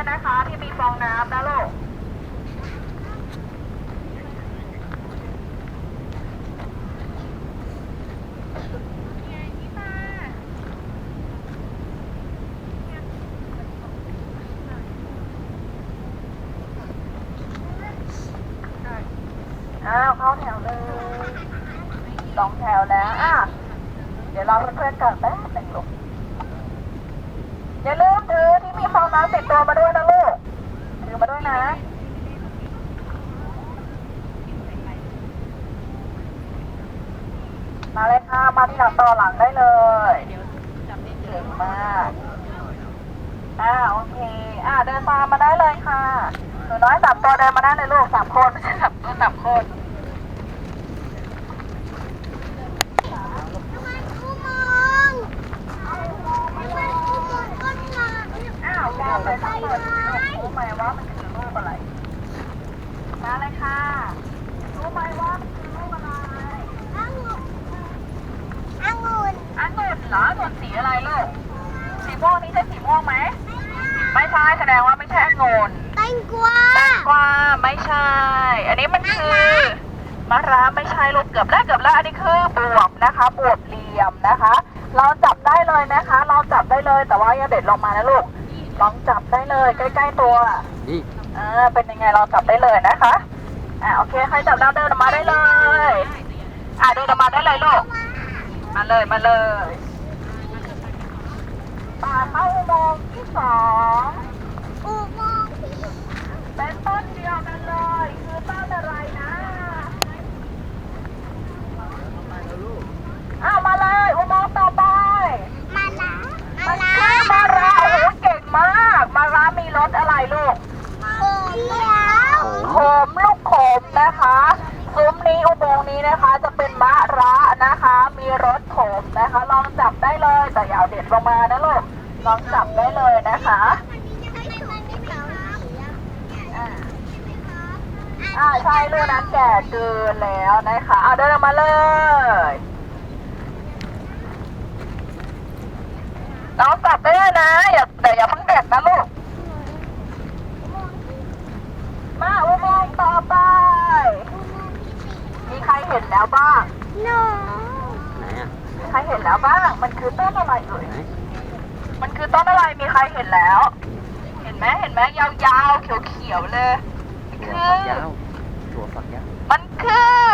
ยนะคะ ที่มีฟองน้ำนะลูกอ้าวเข้าแถวเลยสองแถวแล้วอะเดี๋ยวเราเพื่อนๆกันแป๊บหนึ่งลูกอย่าลืม น้ำติดตัวมาด้วยนะลูกถือมาด้วยนะมาเลยค่ะ มาที่หลังต่อหลังได้เลยเก่งมากอ่าโอเค อ่าเดินตามมาได้เลยค่ะหนูน้อยสามตัวเดินมาได้เลยลูกสามคนไม่ใช่สามตัวสามคน อ้าวแกไปทำเปิดรู้ไหมว่ามันคือรูปอะไร มาเลยค่ะ รู้ไหมว่ามันคือรูปอะไรอังุ่นเหรอองุ่นสีอะไรลูก สีม่วงนี่ใช่สีม่วงไหม ไม่ใช่แสดงว่าไม่ใช่องุ่นแตงกวาไม่ใช่ อันนี้มันคือมะระไม่ใช่ลูกเกือบแล้วเกือบแล้วอันนี้คือบวบนะคะ บวบเหลี่ยมนะคะ เราจับได้เลยนะคะ เราจับได้เลยแต่ว่าอย่าเด็ดลงมานะลูกลองจับได้เลย ใกล้ ๆ ตัวนี่เออเป็นยังไงเราจับได้เลยนะคะอ่าโอเคใครจับแล้วเดินออกมาได้เลย อ่าเดินออกมาได้เลยลูกมาเลยมาเลยป่าเข้าอุโมงค์ที่สอง เป็นต้นเดียวกันเลย คือต้นอะไรนะอ้าวมาเลยอุโมงค์ต่อไปมันคือมาราโอ้โหเก่งมาก มารามีรสอะไรลูก โอ้โขมลูกโขมนะคะซุ้มนี้อุโมงค์นี้นะคะ จะเป็นมะระนะคะ มีรสโขมนะคะ ลองจับได้เลยแต่อย่าเอาเด็ดลงมานะลูกลองจับได้เลยนะคะ อ่า อ่าใช่ลูกนั้นแก่เกินแล้วนะคะเอาเดินออกมาเลยลองจับได้เลยนะอย่าแต่อย่าเพิ่งเด็ดนะลูกมาอุโมงค์ต่อไป มีใครเห็นแล้วบ้างไหนอะมีใครเห็นแล้วบ้าง มันคือต้นอะไรเอ่ย ไหนมันคือต้นอะไรมีใครเห็นแล้ว เห็นไหมเห็นไหมยาวๆเขียวๆเลยถั่ วฝักยาวถั่วฝักยาวมันคือ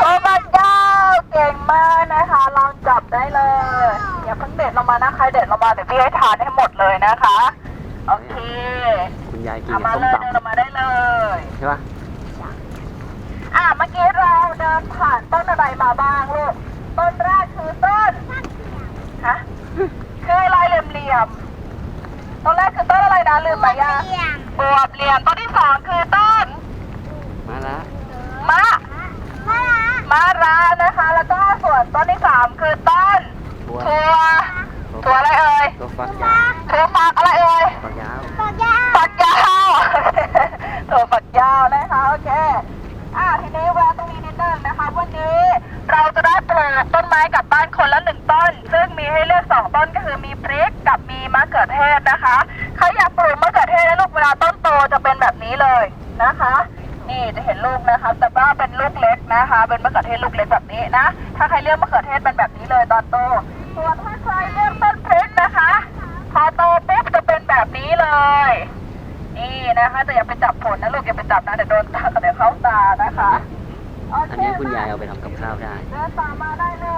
โอ้มันยาวเก่งมากนะคะลองจับได้เลยอย่าเพิ่งเด็ดลงมานะใครเด็ดลงมาเดี๋ยวพี่ให้ทานให้หมดเลยนะคะ โอเคคุณยายกินเอากับมาส้มเลยตเดินออกมาได้เลยำใช่ปะอะเมื่อกี้เราเดินผ่านต้นอะไรมาบ้างลูกต้นแรกคือต้นฮะคืออะไรเหลี่ยมๆ ต้นแรกคือต้นอะไรนะลืมไปยัง บวบเหลี่ยมต้นที่สองคือต้น มาละมะ มะระนะคะ แล้วก็ส่วนต้นที่สามคือต้นถั่วถั่วถั่วอะไรเอ่ยถั่วฝักยาวถั่วฝักอะไรเอ่ยฝักยาวฝักยาวถั่วฝักยาวนะคะโอเคอ่าทีนี้แวะตรงนี้นิดนึงนะคะ วันนี้เราจะได้ปลูกต้นไม้กลับบ้านคนละหนึ่งต้น ซึ่งมีให้เลือกสองต้นก็คือมีพริกกับมีมะเขือเทศ วลาต้นโตจะเป็นแบบนี้เลยนะคะ นี่จะเห็นลูกนะคะแต่ว่าเป็นลูกเล็กนะคะ เป็นมะเขือเทศลูกเล็กแบบนี้นะ ถ้าใครเลือกมะเขือเทศเป็นแบบนี้เลยตอนโตส่วนถ้าใครเลือกต้นพริกนะคะ พอโตปุ๊บจะเป็นแบบนี้เลย นี่นะคะแต่อย่าไปจับผลนะลูกอย่าไปจับนะเดี๋ยวโดนตาเดี๋ยวเข้าตานะคะโออันเคนี้คุณยายเอาไปทำกับข้าวได้เดินตามมาได้เล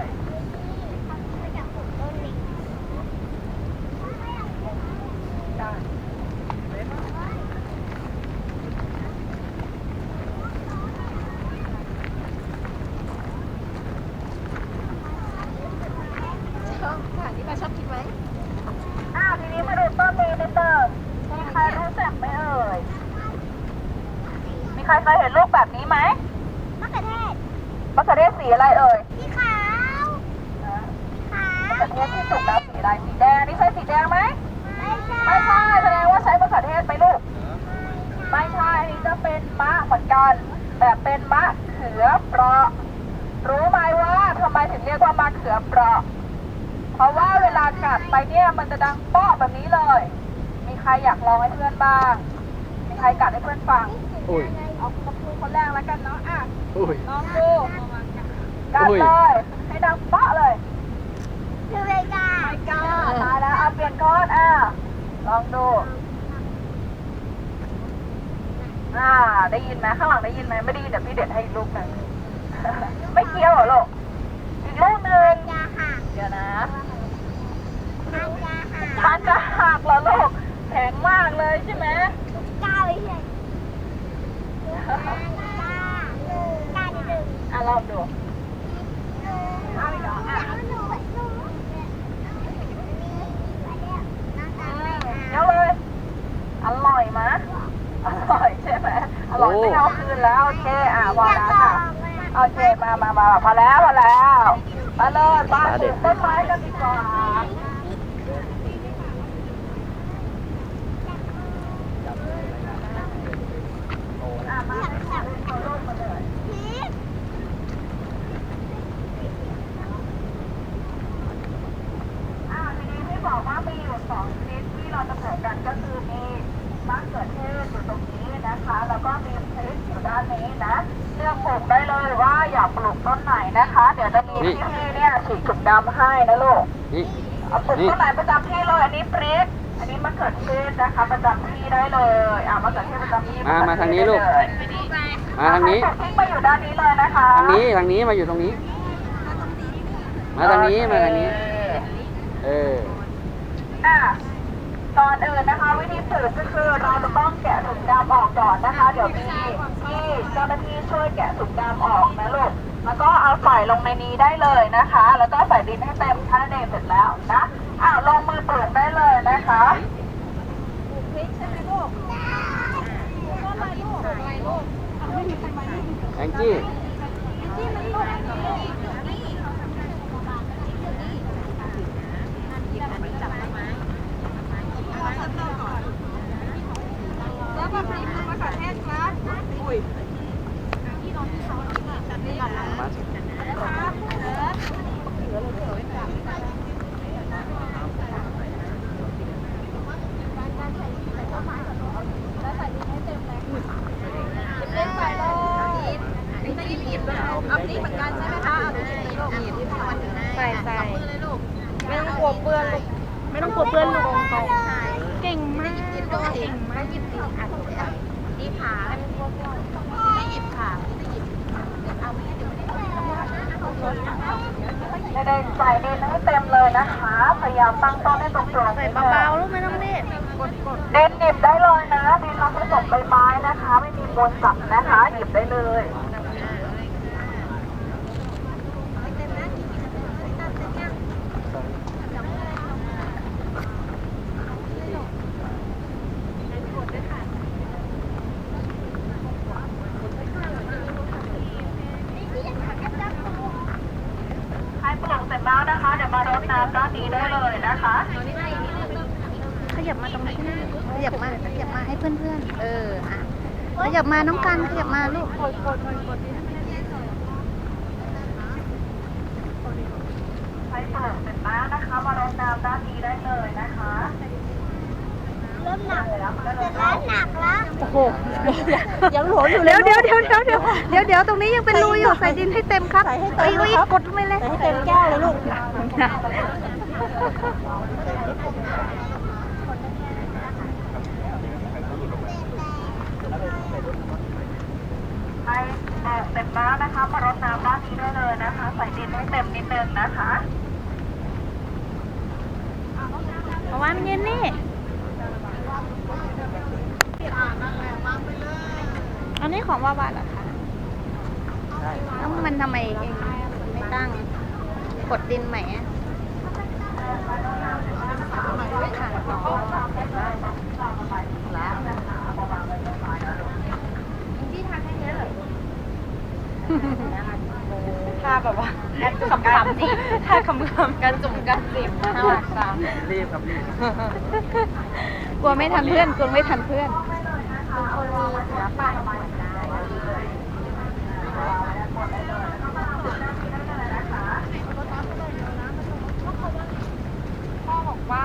ย ชอบค่ะที่ป้าชอบกินไหม อ้าวทีนี้มาดูต้นนี้นิดเดิมมีใครรู้จักไหมเอ่ยมี ใครเคยเห็นลูกแบบนี้ไหมมะเขือเทศมะเขือเทศสีอะไรเอ่ยสีขาวขามะเขือเทศที่สุกแล้วสีอะไรสีแดงนี่ใช่สีแดงไหมไม่ใช่ไม่ใช่แสดงว่าใช้มะเขือเทศไหมลูก ไม่ใช่อันนี้จะเป็นมะเหมือนกันแต่เป็นมะเขือเปราะ รู้ไหมว่าทำไมถึงเรียกว่ามะเขือเปราะ เพราะว่าเวลากัดไปเนี่ยมันจะดังเปาะแบบนี้เลยใครอยากลองให้เพื่อนบ้าง มีใครกัดให้เพื่อนฟัง อุ้ยเอากระพูคนแรกแล้วกันเนาะอะอุ้ยลองดูกัดอุ้ยเลยให้ดังเปาะเลยคือเลยจ้าไม่กล้าตายแล้วเอาเปลี่ยนก้อนอะลองดูอ่าได้ยินไหมข้างหลังได้ยินไหมไม่ได้ยินเดี๋ยวพี่เด็ดให้อีกลูกหนึ่งไม่เกี่ยวเหรอลูกอีกลูกหนึ่งยาหักเดี๋ยวนะทานยาหักทานจะหักเหรอลูกแข็งมากเลยใช่ไหมก้าวไปเฉย อะลองดูเอาอีกเหรออะเดี๋ยวเลย อร่อยมะอร่อยใช่ไหมอร่อยไม่เอาคืนแล้วโอเคอะพอแล้วค่ะโอเคมามามาพอแล้วพอแล้วมาเลยบ้านปลูกต้นไม้กันดีกว่าอะมาเอาลูกมาเลย พีช อ่าทีนี้ที่บอกว่ามีอยู่สองชนิดที่เราจะปลูกกันก็คือมีมะเขือเทศอยู่ตรง นี้นะคะ แล้วก็มีพริกอยู่ด้านนี้นะเลือกปลูกได้เลยว่าอยากปลูกต้นไหนนะคะ เดี๋ยวจะมีที่ พี่เนี่ยฉีดถุงดำให้นะลูกนี่ เอาปลูกนี่ ต้นไหนประจำที่เลยอันนี้พริกอันนี้มะเขือเทศนะคะ ประจำที่ได้เลยอ่ามะเขือเทศประจำที่มามาทางนี้ลูก มาทางนี้ ปลูกพริกมาอยู่ด้านนี้เลยนะคะ ทางนี้ ทางนี้ มาอยู่ตรงนี้ มาทางนี้ มาทางนี้ เออ อะ ก่อนอื่นนะคะ วิธีปลูกก็คือเราจะต้องแกะถุงดำออกก่อนนะคะ เดี๋ยวมีที่เจ้าหน้าที่ช่วยแกะถุงดำออกนะลูกแล้วก็เอาใส่ลงในนี้ได้เลยนะคะ แล้วก็ใส่ดินให้เต็มท่าเดนเสร็จแล้วนะอะลงมือปลูกได้เลยนะคะแองจี้มาสิ ใส่ใส่ไม่ต้องกลัวเปื้อนลูก ไม่ต้องกลัวเปื้อนลูกตรงเก่งมากเก่งมากหยิบสีอัดดีขาไม่หยิบขาไม่หยิบเอาไม่เดี๋ยวไม่ ได้เด็กๆใส่ดินให้เต็มเลยนะคะ พยายามตั้งต้นให้ตรงๆใส่นิดนึงเบาๆลูกไม่ต้องรีบกดกดดินหยิบได้เลยนะดินเราผสมใบไม้นะคะ ไม่มีมวลสัตว์นะคะ หยิบได้เลย ใครปลูกเสร็จแล้วนะคะ เดี๋ยวมารดน้ำด้านนี้ได้เลยนะคะ ข ยับมาตรงนี้นะขยับมาขยับมาให้เพื่อนๆ เออ อะขยับมาน้องกันขยับมาลูกใครปลูกเสร็จแล้วนะคะ มารดน้ำด้านนี้ได้เลยนะคะเริ่มหนักเสร็จแล้วหนักแล้วโอ้โหยังหลวอยู่เดี๋ยวเดี๋ยวเดี๋ยวเดี๋ยวเดี๋ยวเดี๋ยวเดี๋ยวตรงนี้ยังเป็นรูอยู่ใส่ดินให้เต็มครับใส่ให้เต็มครับกดลงไปเลยให้เต็มแก้วเลยลูก ใครปลูกเสร็จแล้วนะคะ มารดน้ำด้านนี้ได้เลยนะคะ ใส่ดินให้เต็มนิดนึงนะคะเพราะว่ามันเย็นนี่ อันนี้ของวาวาเหรอคะแล้วมันทำไมเองไม่ตั้งกดดินใหม่อะค่ะ อ๋อทาแบบว่าขำขำจีทาขำขำกันจุ่มกันจีบน่ารักจังรีบครับรีบกลัวไม่ทันเพื่อนกลัวไม่ทันเพื่อนพ่อบอกว่า